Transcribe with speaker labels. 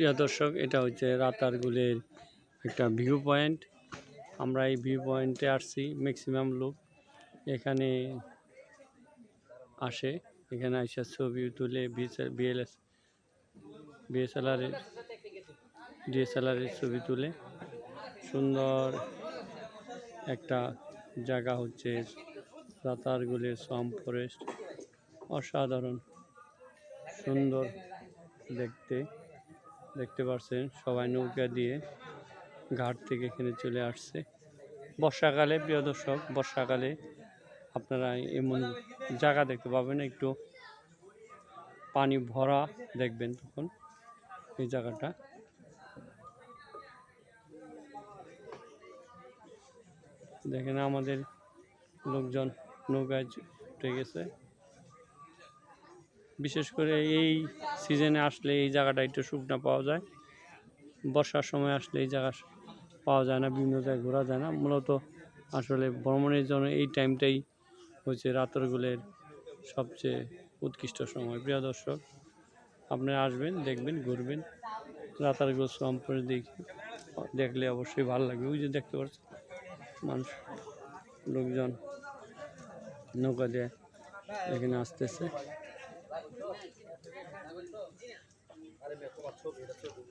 Speaker 1: প্রিয় দর্শক, এটা হচ্ছে রাতারগুলের একটা ভিউ পয়েন্ট আমরা এই ভিউ পয়েন্টে আসছি ম্যাক্সিমাম লোক এখানে আসে, এখানে আইসা ছবি তুলে বিএলএস বিএসএলআরের ডিএসএলআরের ছবি তুলে। সুন্দর একটা জায়গা হচ্ছে রাতারগুলের সাম ফরেস্ট অসাধারণ, সুন্দর দেখতে। দেখতে পাচ্ছেন সবাই নৌকা দিয়ে ঘাট থেকে এখানে চলে আসছে। বর্ষাকালে, প্রিয় দর্শক, বর্ষাকালে আপনারা এমন জায়গা দেখতে পাবেন, একটু পানি ভরা দেখবেন তখন এই জায়গাটা। দেখেন আমাদের লোকজন নৌকায় উঠে গেছে। বিশেষ করে এই সিজনে আসলে এই জায়গাটা একটু শুকনো পাওয়া যায়। বর্ষার সময় আসলে এই জায়গা পাওয়া যায় না, বিভিন্ন জায়গায় ঘোরা যায় না। মূলত আসলে ভ্রমণের জন্য এই টাইমটাই হচ্ছে রাতরগুলের সবচেয়ে উৎকৃষ্ট সময়। প্রিয় দর্শক আপনারা আসবেন, দেখবেন, ঘুরবেন রাতারগুল সম্পর্কে দেখি, দেখলে অবশ্যই ভালো লাগবে। ওই যে দেখতে পাচ্ছেন, মানুষ, লোকজন নৌকা দিয়ে এখানে আসতেছে। আরে মেকো ছবি এটা ছবি।